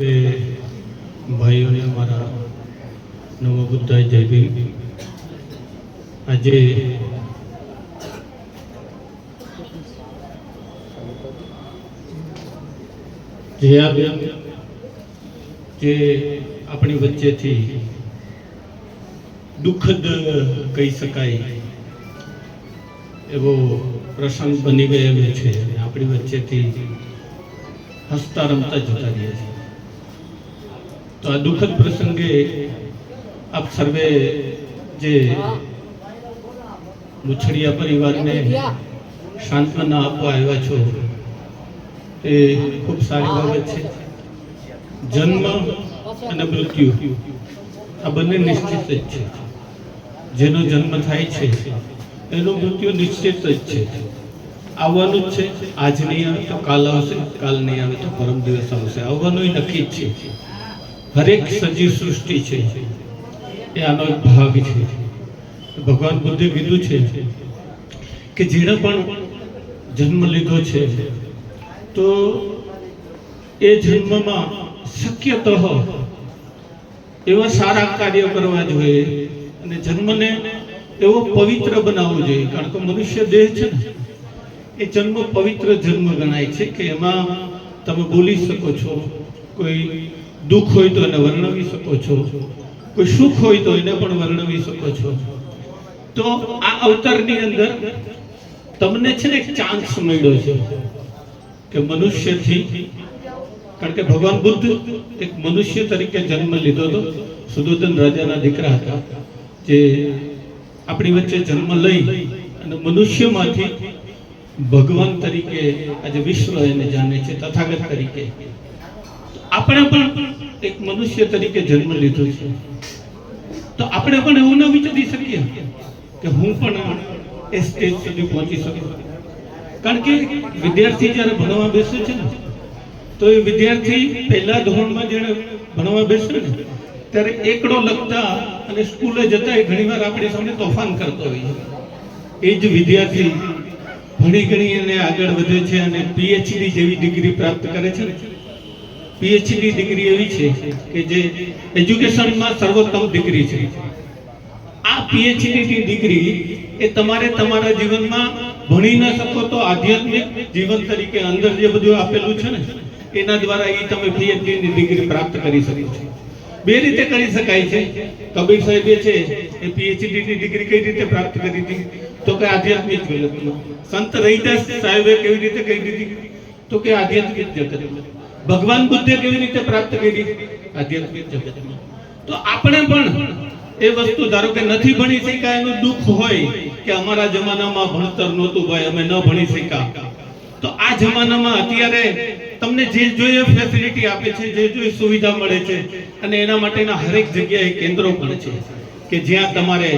બે ભાઈઓને મારા નવો બુદ્ધાય જય ભીમ આજે જયાબેન જે આપણી વચ્ચેથી દુઃખદ કહી શકાય એવો પ્રસંગ બની ગયેલો છે આપણી વચ્ચેથી હસતા રમતા જતા રહ્યા છે તો આ દુઃખદ પ્રસંગે આપ સર્વે જે મુછડિયા પરિવારને સાંત્વના આપવા આવ્યા છો એ ખૂબ સારી બાબત છે. જન્મ અને મૃત્યુ, આ બંને નિશ્ચિત જ છે. જેનો જન્મ થાય છે એનું મૃત્યુ નિશ્ચિત જ છે. આવવાનું જ છે, આજ નહીં આવે તો કાલ આવશે, કાલ નહીં આવે તો પરમ દિવસ આવશે. આવવાનું નક્કી જ છે. હરેક સજીવ સૃષ્ટિ છે. એ આનો એક ભાગ છે. ભગવાન બુદ્ધે કીધું છે કે જેણે પણ જન્મ લીધો છે, તો એ જન્મમાં શક્યતઃ એવા સારા કાર્ય કરવા જોઈએ અને જન્મને એવો પવિત્ર બનાવવો જોઈએ. કારણ કે મનુષ્ય દેહ છે ને, એ જન્મ પવિત્ર જન્મ ગણાય છે કે એમાં તમે બોલી શકો છો, કોઈ દુઃખ હોય તો એને વર્ણવી શકો છો. કોઈ સુખ હોય તો એને પણ વર્ણવી શકો છો. તો આ અવતારની અંદર તમને છે ને એક ચાન્સ મળ્યો છે કે મનુષ્યથી, કારણ કે ભગવાન બુદ્ધ એક મનુષ્ય તરીકે જન્મ લીધો હતો. સુદોધન રાજાના દીકરા હતા, જે આપણી વચ્ચે જન્મ લઈ અને મનુષ્યમાંથી ભગવાન તરીકે આજે વિશ્વ એને જાણે છે, તથાગત તરીકે. આપણે પણ એક મનુષ્ય તરીકે જન્મ લીધો છે. તો આપણે પણ એવું ન વિચારી શકીએ કે હું પણ એ સ્ટેજ સુધી પહોંચી શકું. કારણ કે વિદ્યાર્થી જ્યારે ભણવા બેસે છે ને, તો એ વિદ્યાર્થી પહેલા ધોરણમાં જ્યારે ભણવા બેસે ને, ત્યારે એકડો લખતા અને સ્કૂલે જતા એ ઘણીવાર આપણી સામે તોફાન કરતો હોય છે. એ જ વિદ્યાર્થી ભણી ગણી અને આગળ વધે છે અને પીએચડી જેવી ડિગ્રી પ્રાપ્ત કરે છે પીએચડી ડિગ્રી એવી છે કે જે એજ્યુકેશનમાં સર્વોત્તમ ડિગ્રી છે. આ પીએચડી ડિગ્રી એ તમારે તમારા જીવનમાં ભણી ન શકો તો આધ્યાત્મિક જીવન તરીકે અંદર જે બધું આપેલું છે ને, એના દ્વારા એ તમે પીએચડી ની ડિગ્રી પ્રાપ્ત કરી શકો છો. બે રીતે કરી શકાય છે. કબીર સાહેબે છે, એ પીએચડી ની ડિગ્રી કઈ રીતે પ્રાપ્ત કરી હતી? તો કે આધ્યાત્મિક જગતમાં. સંત રહીદાસ સાહેબે કેવી રીતે કરી દીધી? તો કે આધ્યાત્મિક જગતમાં. ભગવાન બુદ્ધે કેવી રીતે પ્રાપ્ત કરી? આધ્યાત્મિક જગતમાં. તો આપણે પણ એ વસ્તુ, ધારો કે નથી ભણી શક્યા એનું દુઃખ હોય કે અમારા જમાનામાં ભણતર નહોતું ભાઈ, અમે ન ભણી શક્યા તો આ જમાનામાં અત્યારે તમને જે જોઈએ ફેસિલિટી આપે છે, જે જોઈએ સુવિધા મળે છે, અને એના માટેના હરેક જગ્યાએ કેન્દ્રો પણ છે કે જ્યાં તમારે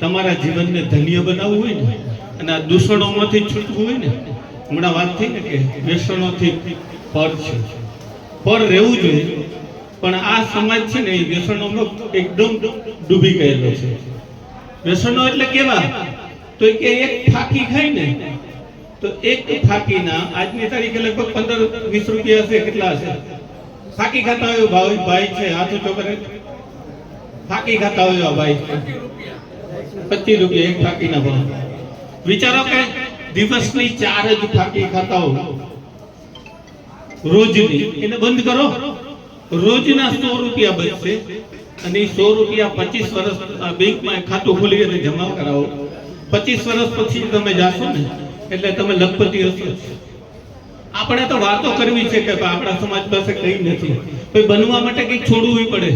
તમારા જીવનને ધન્ય બનાવવું હોય ને, અને આ દૂષણોમાંથી છૂટવું હોય ને, હમણાં વાત થઈ ને કે વ્યસનોથી પર છે. પર રહેવું જોઈએ, પણ આ સમાજ છે ને એ વ્યસનોમાં એકદમ ડૂબી ગયેલો છે. વ્યસનો એટલે કેવા? તો કે એક ફાકી ખાય ને, તો એક ફાકીના આજની તારીખે લગભગ પંદર વીસ રૂપિયા હશે, કેટલા હશે? ફાકી ખાતા હોય ભાઈ ભાઈ છે, હાથ ઊંચો કરે. ફાકી ખાતા હોય ભાઈ પચીસ રૂપિયા એક ફાકીના ભાવ. વિચારો કે દિવસની ચાર જ ફાકી ખાતા હો રોજની, એને બંધ કરો. રોજના સો રૂપિયા બચશે અને સો રૂપિયા પચીસ વર્ષ બેંકમાં ખાતું ખોલી અને જમા કરાવો. પચીસ વર્ષ પછી તમે જાશો ને, એટલે તમે લખપતિ હશો. આપણે તો વાતો કરવી છે કે આપણા સમાજ પાસે કઈ નથી. કોઈ બનવા માટે કઈ છોડવું પડે.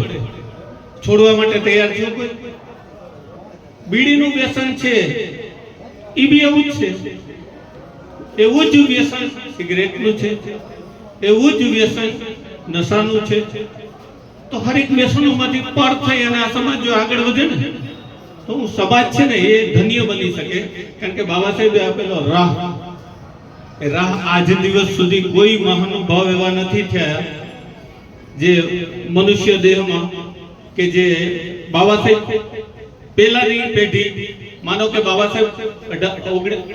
છોડવા માટે તૈયાર છે કોઈ? બીડીનું વ્યસન છે. એ બી એવું જ છે. એવું જ વ્યસન સિગરેટનું છે. એવું જ વ્યસન નશાનું છે. તો હરેક વ્યસનોમાંથી પર થઈ અને આ સમાજ જો આગળ વધે ને, તો હું સમાજ છે ને એ ધન્ય બની શકે. કારણ કે બાબા સાહેબે આપેલો રાહ, એ રાહ આજ દિવસ સુધી કોઈ મહાનુભાવ એવા નથી થયા જે મનુષ્ય દેહમાં કે જે બાબા સાહેબ પહેલાની પેઢી, માનો કે બાબા સાહેબ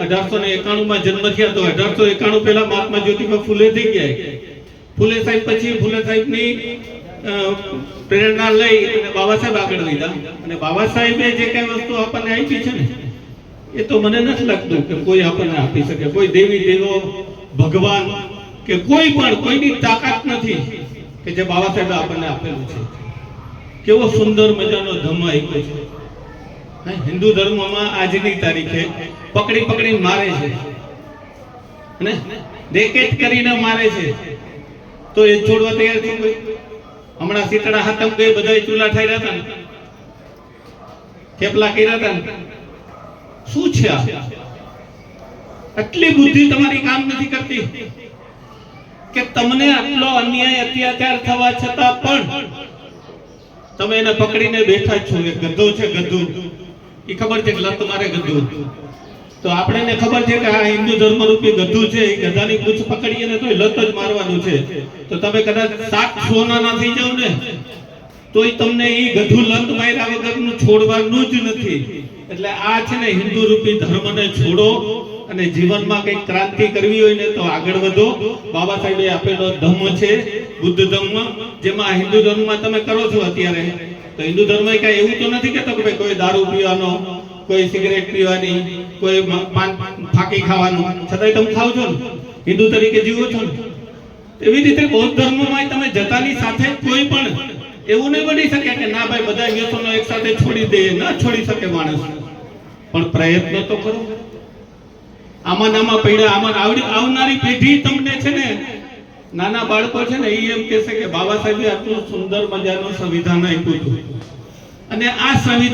અઢારસો ને એકાણું માં જન્મ થયા તો અઢારસો એકાણું પહેલા મહાત્મા જ્યોતિબા ફૂલે થઈ ગયા. ફૂલે સાહેબ પછી ફૂલે સાહેબની પ્રેરણા લઈ અને બાબા સાહેબ આગળ લીધા અને બાબા સાહેબે જે કઈ વસ્તુ આપણને આપી છે ને, એ તો મને નથી લાગતું કે કોઈ આપણને આપી શકે. કોઈ દેવી, દેવો, ભગવાન કે કોઈ પણ, કોઈની તાકાત નથી કે જે બાબા સાહેબે આપણને આપેલું છે. કેવો સુંદર મજાનો ધર્મ આપ્યો છે. હિન્દુ ધર્મમાં આજની તારીખે પકડી પકડીને મારે છે. ને રેકેટ કરીને મારે છે. તો એ છોડવા તૈયાર થઈ ગઈ હમણાં શીતળા હાથમ ગઈ બધા ચૂલા ઠાર્યા હતા થેપલા કર્યા હતા શું છે આટલી બુદ્ધિ તમારી કામ નથી કરતી કે તમને આટલો અન્યાય અત્યાચાર થવા છતાં પણ તમે એને પકડીને બેઠા છો. એ ગધો છે ગધું. એ ખબર છે કે લત મારે ગધું. તો આપણને ખબર છે કે આ હિન્દુ ધર્મ રૂપી ગધું છે ગધાની પૂછ પકડી અને તો લત જ મારવાનું છે. તો તમે કદાચ સાત સોના ના થઈ જાવ ને, તોય તમને એ ગધું લત માર્યા વગરનું છોડવાનું જ નથી. એટલે આ છે ને હિન્દુ રૂપી ધર્મને છોડો અને જીવનમાં કંઈક ક્રાંતિ કરવી હોય ને તો આગળ વધો. બાબા સાહેબે આપેલો ધર્મ છે, બુદ્ધ ધર્મ, જેમાં હિન્દુ ધર્મમાં તમે કરો છો અત્યારે. તો હિન્દુ ધર્મ કાંઈ એવું તો નથી કે ભાઈ કોઈ દારૂ પીવાનો કોઈ સિગરેટ પીવાની, કોઈ પાન, ફાકી ખાવાનું, છતાંય તમે ખાવ છો ને? હિન્દુ તરીકે જીવો છો ને? એવી રીતે બૌદ્ધ ધર્મમાં તમે જતાની સાથે કોઈ પણ એવું નહીં બની શકે કે ના ભાઈ, બધા વ્યસનો એક સાથે છોડી દે, ના છોડી શકે માણસ. પણ પ્રયત્ન તો કરો. આમાં નામાં પડ્યા આમાં આવડી, આવનારી પેઢી તમને છે ને, નાના બાળકો છે ને એ એમ કહેશે કે બાબા સાહેબે આટલું સુંદર મજાનું સંવિધાન આપ્યું હતું. અને આ સંવિધાન